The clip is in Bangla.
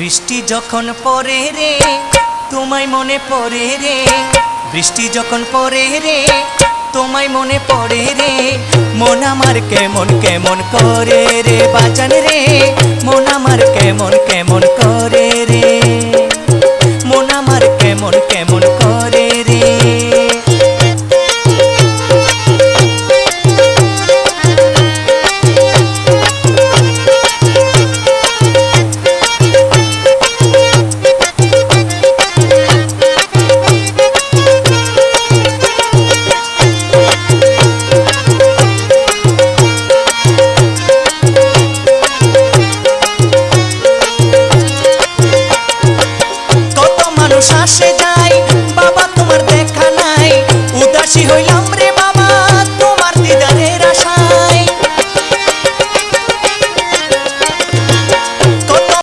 বৃষ্টি যখন পরে রে, তোমায় মনে পরে রে। বৃষ্টি যখন পরে রে, তোমায় মনে পরে রে। মন আমার কেমন কেমন করে রে, বাজান রে। মন আমার কেমন কেমন করে রে। মন আমার কেমন কেমন করে শ্বাসে